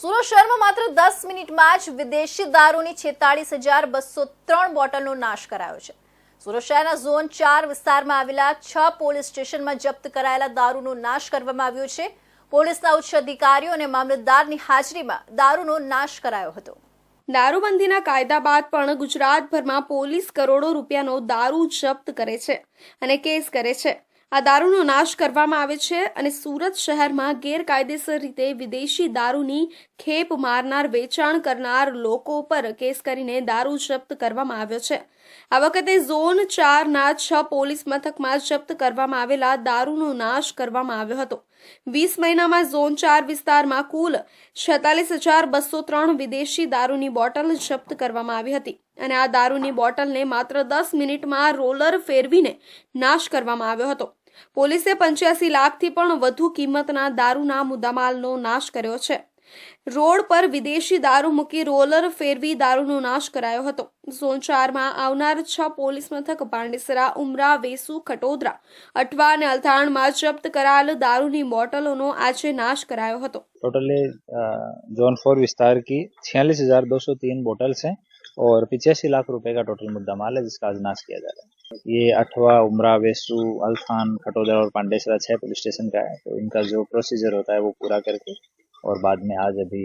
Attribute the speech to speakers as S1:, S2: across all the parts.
S1: સુરત શહેરમાં માત્ર દસ મિનિટમાં જ વિદેશી દારૂની છેતાળીસ હજાર બસો ત્રણ બોટલનો નાશ કરાયો છે. સુરત શહેરના ઝોન ચાર વિસ્તારમાં આવેલા છ પોલીસ સ્ટેશનમાં જપ્ત કરાયેલા દારૂનો નાશ કરવામાં આવ્યો છે. પોલીસના ઉચ્ચ અધિકારીઓ અને મામલતદારની હાજરીમાં દારૂનો નાશ કરાયો હતો.
S2: દારૂબંધીના કાયદા બાદ પણ ગુજરાતભરમાં પોલીસ કરોડો રૂપિયાનો દારૂ જપ્ત કરે છે અને કેસ કરે છે. આ દારૂનો નાશ કરવામાં આવે છે અને સુરત શહેરમાં ગેરકાયદેસર રીતે વિદેશી દારૂની ખેપ મારનાર, વેચાણ કરનાર લોકો પર કેસ કરીને દારૂ જપ્ત કરવામાં આવ્યો છે. આ વખતે ઝોન ચારના છ પોલીસ મથકમાં જપ્ત કરવામાં આવેલા દારૂનો નાશ કરવામાં આવ્યો હતો. વીસ મહિનામાં ઝોન ચાર વિસ્તારમાં કુલ છેતાલીસ હજાર બસો ત્રણ વિદેશી દારૂની બોટલ જપ્ત કરવામાં આવી હતી અને આ દારૂની બોટલને માત્ર દસ મિનિટમાં રોલર ફેરવીને નાશ કરવામાં આવ્યો હતો. પોલીસે પંચ્યાસી લાખથી પણ વધુ કિંમતના દારૂના મુદ્દામાલનો નાશ કર્યો છે રોડ પર વિદેશી દારૂ મૂકી રોલર ફેરવી દારૂનો નાશ કરાયો હતો ઝોન ચારમાં આવનાર છ પોલીસ મથક પાંડેસરા ઉમરા વેસુ ખટોદરા અઠવા અને અલથાણમાં જપ્ત કરાયેલ દારૂની બોટલોનો આજે નાશ કરાયો હતો
S3: टोटली जोन फोर विस्तार की छियालीस हजार दो सौ तीन बोटल्स हैं और पिचासी लाख रुपए का टोटल मुद्दा माल है, जिसका आज नाश किया जा रहा है। ये अठवा उमरा वेसू अल्फान, खटोदरा और पांडेसरा छह पुलिस स्टेशन का है तो इनका जो प्रोसीजर होता है वो पूरा करके, और बाद में आज अभी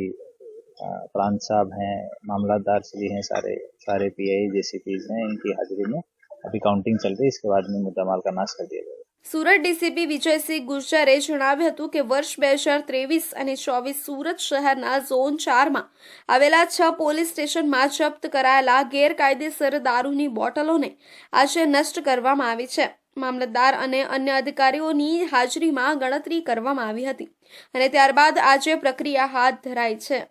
S3: प्रांत साहब हैं, मामलादार श्री हैं सारे सारे पीआई जेसीपी हैं, इनकी हाजिरी में अभी काउंटिंग चल रही है, इसके बाद में मुद्दा माल का नाश कर दिया
S2: સુરત ડીસીપી વિજયસિંહ ગુર્જરે જણાવ્યું હતું કે વર્ષ બે હજાર ત્રેવીસ અને ચોવીસ સુરત શહેરના ઝોન ચારમાં આવેલા છ પોલીસ સ્ટેશનમાં જપ્ત કરાયેલા ગેરકાયદેસર દારૂની બોટલોને આજે નષ્ટ કરવામાં આવી છે. મામલતદાર અને અન્ય અધિકારીઓની હાજરીમાં ગણતરી કરવામાં આવી હતી અને ત્યારબાદ આજે પ્રક્રિયા હાથ ધરાઈ છે.